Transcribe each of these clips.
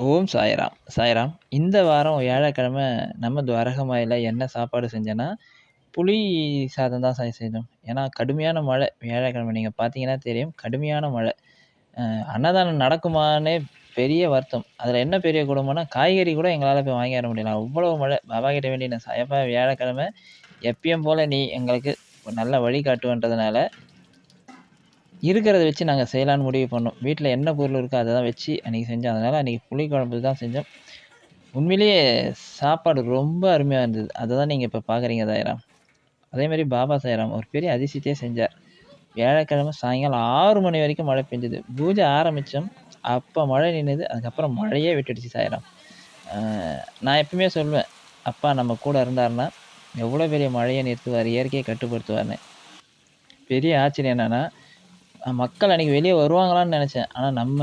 ஓம் சாய்ராம். சாய்ராம் இந்த வாரம் வியாழக்கிழமை நம்ம துவாரகமாயில் என்ன சாப்பாடு செஞ்சேன்னா புளி சாதம் தான் சாய் செஞ்சோம் ஏன்னா கடுமையான மழை வியாழக்கிழமை. நீங்கள் பார்த்தீங்கன்னா தெரியும் கடுமையான மழை. அன்னதானம் நடக்குமானே பெரிய வருத்தம். அதில் என்ன பெரிய குடும்பம்னா காய்கறி கூட எங்களால் போய் வாங்கி வர முடியல. அவ்வளோ மழை. பாபா கிட்ட வேண்டிய நான் சாயப்பா வியாழக்கிழமை எப்பயும் போல் நீ எங்களுக்கு நல்ல வழி காட்டுவன்றதுனால இருக்கிறத வச்சு நாங்கள் செய்யலான்னு முடிவு பண்ணோம். வீட்டில் என்ன பொருள் இருக்கோ அதை தான் வச்சு அன்றைக்கி செஞ்சோம். அதனால் அன்றைக்கி புளிக்குழம்பு தான் செஞ்சோம். உண்மையிலேயே சாப்பாடு ரொம்ப அருமையாக இருந்தது. அதை தான் நீங்கள் இப்போ பார்க்குறீங்க தாயிராம். அதேமாதிரி பாபா சாயிராம் ஒரு பெரிய அதிசயத்தையே செஞ்சார். வியாழக்கிழமை சாயங்காலம் ஆறு மணி வரைக்கும் மழை பெஞ்சது. பூஜை ஆரம்பித்தோம் அப்போ மழை நின்றுது அதுக்கப்புறம் மழையே விட்டுடுச்சு சாயிராம். நான் எப்பவுமே சொல்லுவேன் அப்பா நம்ம கூட இருந்தாருன்னா எவ்வளோ பெரிய மழையை நிறுத்துவார் இயற்கையை கட்டுப்படுத்துவார்னு. பெரிய ஆச்சரியம் என்னென்னா மக்கள் அன்றைக்கி வெளியே வருவாங்களான்னு நினச்சேன். ஆனால் நம்ம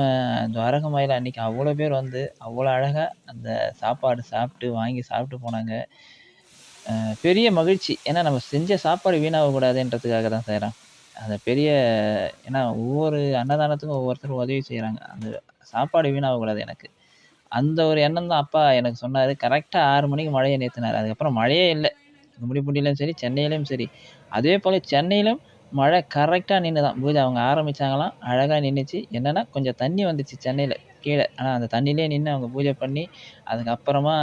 துவாரகமாயில் அன்றைக்கி அவ்வளோ பேர் வந்து அவ்வளோ அழகாக அந்த சாப்பாடு சாப்பிட்டு வாங்கி சாப்பிட்டு போனாங்க. பெரிய மகிழ்ச்சி. ஏன்னா நம்ம செஞ்ச சாப்பாடு வீணாகக்கூடாதுன்றதுக்காக தான் செய்கிறான் அந்த பெரிய ஏன்னா ஒவ்வொரு அன்னதானத்துக்கும் ஒவ்வொருத்தரும் உதவி செய்கிறாங்க அந்த சாப்பாடு வீணாகக்கூடாது எனக்கு. அந்த ஒரு எண்ணம் தான் அப்பா எனக்கு சொன்னார். கரெக்டாக ஆறு மணிக்கு மழையை நிறுத்தினார் அதுக்கப்புறம் மழையே இல்லை. கும்மிடிப்பூண்டிலையும் சரி சென்னையிலையும் சரி. அதே போல் சென்னையிலும் மழை கரெக்டாக நின்று தான் பூஜை அவங்க ஆரம்பித்தாங்களாம் அழகாக நின்றுச்சு என்னென்னா கொஞ்சம் தண்ணி வந்துச்சு சென்னையில் கீழே. ஆனால் அந்த தண்ணியிலே நின்று அவங்க பூஜை பண்ணி அதுக்கப்புறமா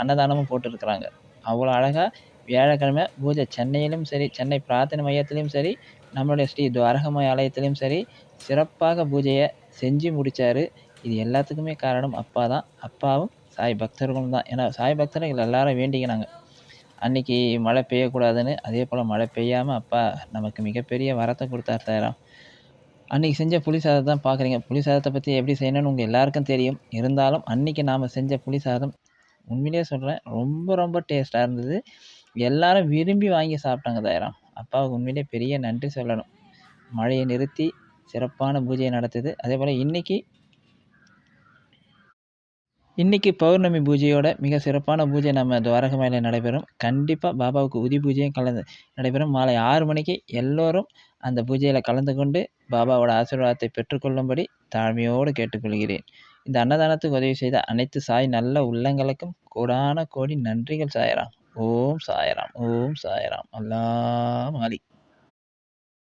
அன்னதானமும் போட்டுருக்குறாங்க. அவ்வளோ அழகாக வியாழக்கிழமை பூஜை சென்னையிலும் சரி சென்னை பிரார்த்தனை மையத்திலையும் சரி நம்மளுடைய ஸ்ரீ துவாரகமாய் ஆலயத்திலையும் சரி சிறப்பாக பூஜையை செஞ்சு முடித்தார் இது எல்லாத்துக்குமே காரணம் அப்பா தான் அப்பாவும் சாய் பக்தர்களும் தான். ஏன்னா சாய் பக்தர்கள் எல்லாரும் வேண்டிக்கினாங்க. அன்னைக்கு மழை பெய்யக்கூடாதுன்னு அதே போல் மழை பெய்யாமல் அப்பா நமக்கு மிகப்பெரிய வரத்தை கொடுத்தார் சாய்ராம் அன்றைக்கி செஞ்ச புளி சாதத்தை தான் பார்க்குறீங்க. புளி சாதத்தை பற்றி எப்படி செய்யணும்னு உங்கள் எல்லாருக்கும் தெரியும். இருந்தாலும் அன்றைக்கி நாம் செஞ்ச புளி சாதம் உண்மையிலேயே சொல்கிறேன் ரொம்ப ரொம்ப டேஸ்ட்டாக இருந்தது. எல்லாரும் விரும்பி வாங்கி சாப்பிட்டாங்க தாயிரம். அப்பாவுக்கு உண்மையிலேயே பெரிய நன்றி சொல்லணும். மழையை நிறுத்தி சிறப்பான பூஜையை நடத்துது. அதே போல் இன்றைக்கி இன்றைக்கி பௌர்ணமி பூஜையோட மிக சிறப்பான பூஜை நம்ம துவாரகமையில் நடைபெறும். கண்டிப்பாக பாபாவுக்கு உதி பூஜையும் கலந்து நடைபெறும். மாலை ஆறு மணிக்கு எல்லோரும் அந்த பூஜையில் கலந்து கொண்டு பாபாவோட ஆசீர்வாதத்தை பெற்றுக்கொள்ளும்படி தாழ்மையோடு கேட்டுக்கொள்கிறேன். இந்த அன்னதானத்துக்கு உதவி செய்த அனைத்து சாய் நல்ல உள்ளங்களுக்கும் கோடான கோடி நன்றிகள். சாயராம். ஓம் சாயராம். ஓம் சாயராம். அல்லா மாலிக்.